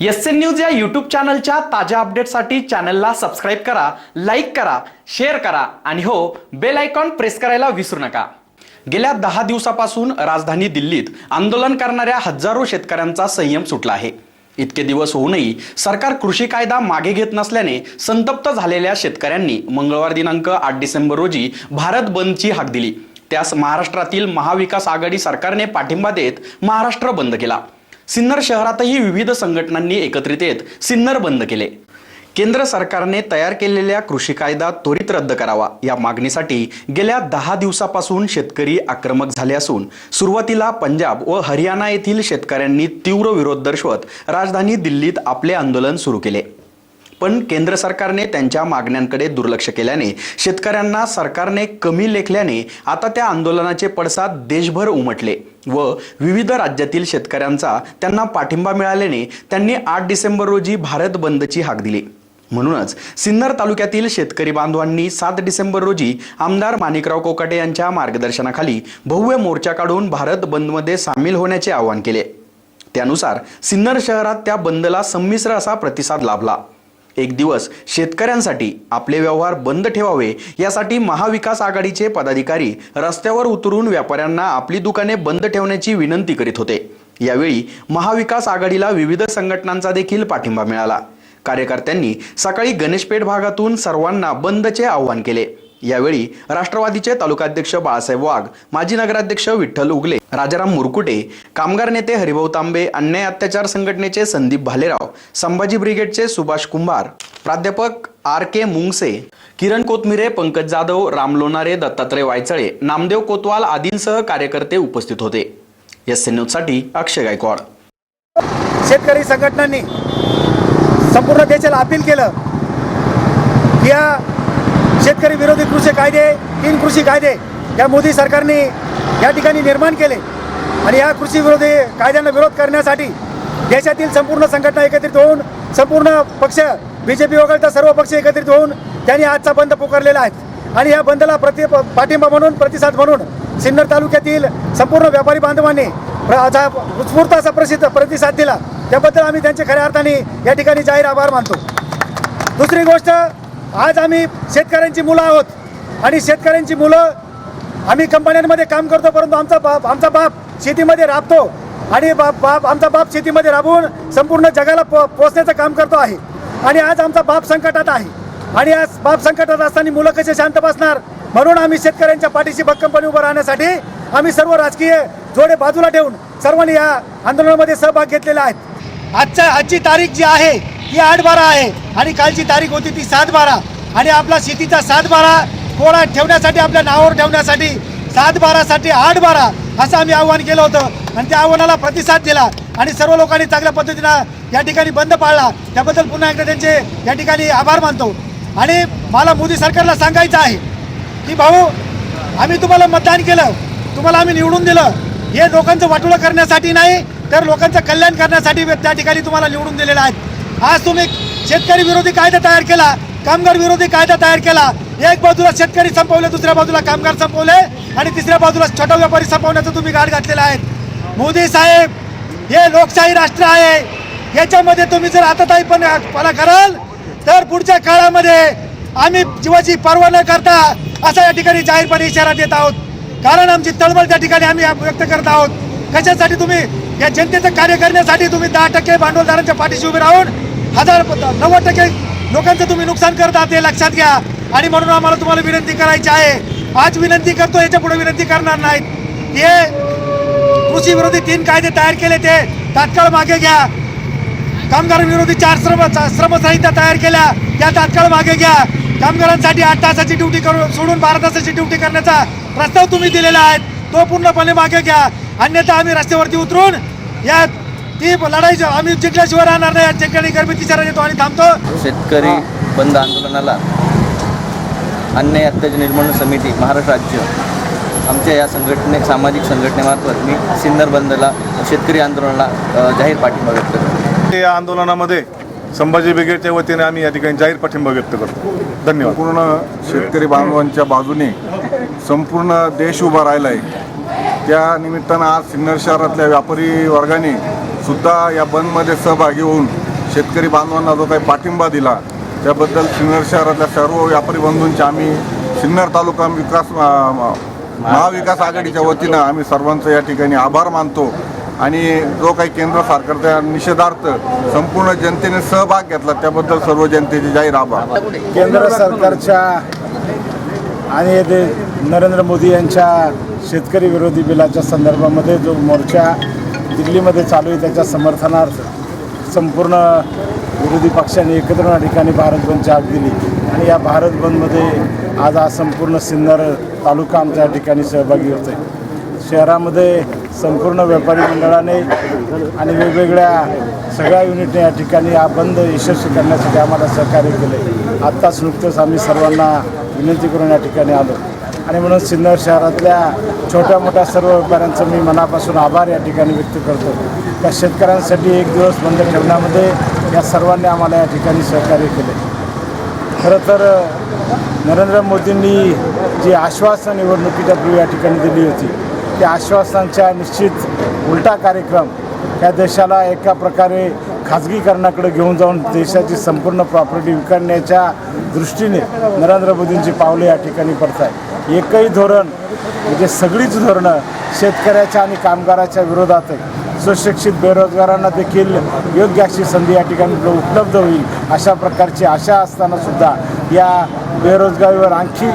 S N news या YouTube चॅनलच्या ताज्या अपडेटसाठी चॅनलला सबस्क्राईब करा लाईक करा शेअर करा आणि हो बेल आयकॉन प्रेस करायला विसरू नका. गेल्या दहा दिवसापासून राजधानी दिल्लीत आंदोलन करणाऱ्या हजारो शेतकऱ्यांचा संयम सुटला आहे. इतके दिवस होऊनही सरकार कृषी कायदा मागे घेत नसल्याने संतप्त झालेल्या शेतकऱ्यांनी मंगळवार दिनांक आठ डिसेंबर रोजी भारत बंदची हाक दिली. त्यास महाराष्ट्रातील महाविकास आघाडी सरकारने पाठिंबा देत महाराष्ट्र बंद केला. सिन्नर शहरातही विविध संघटनांनी एकत्रित येत सिन्नर बंद केले. केंद्र सरकारने तयार केलेल्या कृषी कायदा त्वरित रद्द करावा या मागणीसाठी गेल्या दहा दिवसापासून शेतकरी आक्रमक झाले असून सुरुवातीला पंजाब व हरियाणा येथील शेतकऱ्यांनी तीव्र विरोध दर्शवत राजधानी दिल्लीत आपले आंदोलन सुरू केले. पण केंद्र सरकारने त्यांच्या मागण्यांकडे दुर्लक्ष केल्याने शेतकऱ्यांना सरकारने कमी लेखल्याने आता त्या आंदोलनाचे पडसाद देशभर उमटले. व विविध राज्यातील शेतकऱ्यांचा त्यांना पाठिंबा मिळाल्याने त्यांनी आठ डिसेंबर रोजी भारत बंदची हाक दिली. म्हणूनच सिन्नर तालुक्यातील शेतकरी बांधवांनी सात डिसेंबर रोजी आमदार माणिकराव कोकाटे यांच्या मार्गदर्शनाखाली भव्य मोर्चा काढून भारत बंदमध्ये सामील होण्याचे आवाहन केले. त्यानुसार सिन्नर शहरात त्या बंदला संमिश्र असा प्रतिसाद लाभला. एक दिवस शेतकऱ्यांसाठी आपले व्यवहार बंद ठेवावे यासाठी महाविकास आघाडीचे पदाधिकारी रस्त्यावर उतरून व्यापाऱ्यांना आपली दुकाने बंद ठेवण्याची विनंती करीत होते. यावेळी महाविकास आघाडीला विविध संघटनांचा देखील पाठिंबा मिळाला. कार्यकर्त्यांनी सकाळी गणेशपेठ भागातून सर्वांना बंदचे आवाहन केले. यावेळी राष्ट्रवादीचे तालुकाध्यक्ष बाळासाहेब वाघ माजी नगराध्यक्ष विठ्ठल उगले राजाराम मुरकुटे कामगार नेते हरिभाऊ तांबे अन्याय अत्याचार संघटनेचे संदीप भालेराव संभाजी ब्रिगेडचे सुभाष कुंभार प्राध्यापक आर के मुंगसे किरण कोथमिरे पंकज जाधव राम लोणारे दत्तात्रय वायचळे नामदेव कोतवाल आदींसह कार्यकर्ते उपस्थित होते. एस एन न्यूजसाठी अक्षय गायकवाड. शेतकरी संघटनांनी संपूर्ण देशाला अपील केलं की या शेतकरी विरोधी कृषी कायदे तीन कृषी कायदे या मोदी सरकारने या ठिकाणी निर्माण केले. आणि या कृषी विरोधी कायद्यांना विरोध करण्यासाठी देशातील संपूर्ण संघटना एकत्रित होऊन संपूर्ण पक्ष बी जे पी वगळता सर्व पक्ष एकत्रित होऊन त्यांनी आजचा बंद पुकारलेला आहे. आणि या बंदला प्रति पाठिंबा म्हणून प्रतिसाद म्हणून सिन्नर तालुक्यातील संपूर्ण व्यापारी बांधवांनी उत्स्फूर्त असा प्रसिद्ध प्रतिसाद दिला. त्याबद्दल आम्ही त्यांचे खऱ्या अर्थाने या ठिकाणी जाहीर आभार मानतो. दुसरी गोष्ट आज आम्ही शेतकऱ्यांची मुलं आहोत. आणि शेतकऱ्यांची मुलं आम्ही कंपन्यांमध्ये काम करतो परंतु आमचा बाप आमचा बाप शेतीमध्ये राबतो. आणि बाप बाप आमचा बाप शेतीमध्ये राबून संपूर्ण जगाला पो पोचण्याचं काम करतो आहे. आणि आज आमचा बाप संकटात आहे. आणि आज बाप संकटात असताना मुलं कसे शांत बसणार? म्हणून आम्ही शेतकऱ्यांच्या पाठीशी भक्कमपणे उभं राहण्यासाठी आम्ही सर्व राजकीय जोडे बाजूला ठेवून सर्वांनी या आंदोलनामध्ये सहभाग घेतलेला आहे. आजच्या आजची तारीख जी आहे ती आठ बारा आहे. आणि कालची तारीख होती ती सात बारा आणि आपला शेतीचा सात बारा कोरा ठेवण्यासाठी आपल्या नावावर ठेवण्यासाठी सात बारासाठी आठ बारा असं आम्ही आव्हान केलं होतं. आणि त्या आव्हानाला प्रतिसाद दिला. आणि सर्व लोकांनी चांगल्या पद्धतीनं या ठिकाणी बंद पाळला. त्याबद्दल पुन्हा एकदा त्यांचे या ठिकाणी आभार मानतो. आणि मला मोदी सरकारला सांगायचं आहे की भाऊ आम्ही तुम्हाला मतदान केलं. तुम्हाला आम्ही निवडून दिलं. हे लोकांचं वाटोळं करण्यासाठी नाही तर लोकांचं कल्याण करण्यासाठी त्या ठिकाणी तुम्हाला निवडून दिलेलं आहे. आज तुम्ही शेतकरी विरोधी कायदा तयार केला कामगार विरोधी कायदा तयार केला. एक बाजूला शेतकरी संपवले दुसऱ्या बाजूला कामगार संपवले आणि तिसऱ्या बाजूला छोटा व्यापारी संपवण्याचं तुम्ही गाठ घातलेला आहे. मोदी साहेब हे लोकशाही राष्ट्र आहे. याच्यामध्ये तुम्ही जर आता पण पणा कराल तर पुढच्या काळामध्ये आम्ही जीवाची पर्वा न करता असा या ठिकाणी जाहीरपणे इशारा देत आहोत. कारण आमची तळमळ त्या ठिकाणी आम्ही व्यक्त करत आहोत. कशासाठी तुम्ही या जनतेचं कार्य करण्यासाठी तुम्ही दहा टक्के भांडवलदारांच्या पाठीशी उभे राहून हजार नव्वद टक्के लोकांचं तुम्ही नुकसान करत आहात हे लक्षात घ्या. आणि म्हणून आम्हाला तुम्हाला विनंती करायची आहे. आज विनंती करतो याच्यापुढे विनंती करणार नाहीत. हे कृषी विरोधी तीन कायदे तयार केले ते तात्काळ मागे घ्या. कामगार विरोधी चार श्रम श्रमसंहिता तयार केल्या त्या तात्काळ मागे घ्या. कामगारांसाठी आठ तासाची ड्युटी करून सोडून बारा तासाची ड्युटी करण्याचा प्रस्ताव तुम्ही दिलेला आहे. तो पूर्णपणे मागे घ्या. अन्यथा आम्ही रस्त्यावरती उतरून या ती लढाई जो आम्ही जिंकल्याशिवाय राहणार नाही. या ठिकाणी गर्मीत इशारा देतो आणि थांबतो. शेतकरी बंद आंदोलनाला अन्याय अत्याचार निर्मूलन समिती महाराष्ट्र राज्य आमच्या या संघटने सामाजिक संघटनेमार्फत मी सिन्नर बंदला शेतकरी आंदोलनाला जाहीर पाठिंबा व्यक्त करतो. या आंदोलनामध्ये संभाजी ब्रिगेडच्या वतीने आम्ही या ठिकाणी जाहीर पाठिंबा व्यक्त करतो. धन्यवाद. पूर्ण शेतकरी बांधवांच्या बाजूने संपूर्ण देश उभा राहिला आहे त्या निमित्तानं आज सिन्नर शहरातल्या व्यापारी वर्गाने सुद्धा या बंदमध्ये सहभागी होऊन शेतकरी बांधवांना जो काही पाठिंबा दिला त्याबद्दल सिन्नर शहरातल्या सर्व व्यापारी बंधूंचे आम्ही सिन्नर तालुका विकास महाविकास आघाडीच्या वतीनं आम्ही सर्वांचं या ठिकाणी आभार मानतो. आणि जो काही केंद्र सरकारचा निषेधार्थ संपूर्ण जनतेने सहभाग घेतला त्याबद्दल सर्व जनतेचे जाहीर आभार. केंद्र सरकारच्या आणि ते नरेंद्र मोदी यांच्या शेतकरी विरोधी बिलाच्या संदर्भामध्ये जो मोर्चा दिल्लीमध्ये चालू आहे त्याच्या समर्थनार्थ संपूर्ण विरोधी पक्षांनी एकत्र या ठिकाणी भारत बंदची आग दिली. आणि या भारत बंदमध्ये आज हा संपूर्ण सिन्नर तालुका आमच्या या ठिकाणी सहभागी होतो आहे. शहरामध्ये संपूर्ण व्यापारी मंडळाने आणि वेगवेगळ्या सगळ्या युनिटने या ठिकाणी हा बंद यशस्वी करण्यासाठी आम्हाला सहकार्य केले. आत्ताच नुकतंच आम्ही सर्वांना विनंती करून या ठिकाणी आलो. आणि म्हणून सिन्नर शहरातल्या छोट्या मोठ्या सर्व व्यापाऱ्यांचं मी मनापासून आभार या ठिकाणी व्यक्त करतो. त्या शेतकऱ्यांसाठी एक दिवस बंद ठेवण्यामध्ये या सर्वांनी आम्हाला या ठिकाणी सहकार्य केले. खरं तर नरेंद्र मोदींनी जी आश्वासन निवडणुकीच्या पूर्वी या ठिकाणी दिली होती त्या आश्वासनांच्या निश्चित उलटा कार्यक्रम या देशाला एका प्रकारे खाजगीकरणाकडे घेऊन जाऊन देशाची संपूर्ण प्रॉपर्टी विकण्याच्या दृष्टीने नरेंद्र मोदींची पावले या ठिकाणी पडत आहे एकही धोरण म्हणजे सगळीच धोरणं शेतकऱ्याच्या आणि कामगाराच्या विरोधात आहे. सुशिक्षित बेरोजगारांना देखील योग्य अशी संधी या ठिकाणी उपलब्ध होईल अशा प्रकारची आशा असताना सुद्धा या बेरोजगारीवर आणखी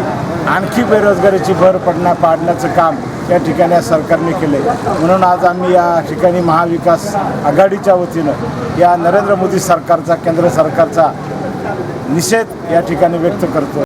आणखी बेरोजगारीची भर पडण्या पाडण्याचं काम या ठिकाणी या सरकारने केले म्हणून आज आम्ही या ठिकाणी महाविकास आघाडीच्या वतीनं या नरेंद्र मोदी सरकारचा केंद्र सरकारचा निषेध या ठिकाणी व्यक्त करतो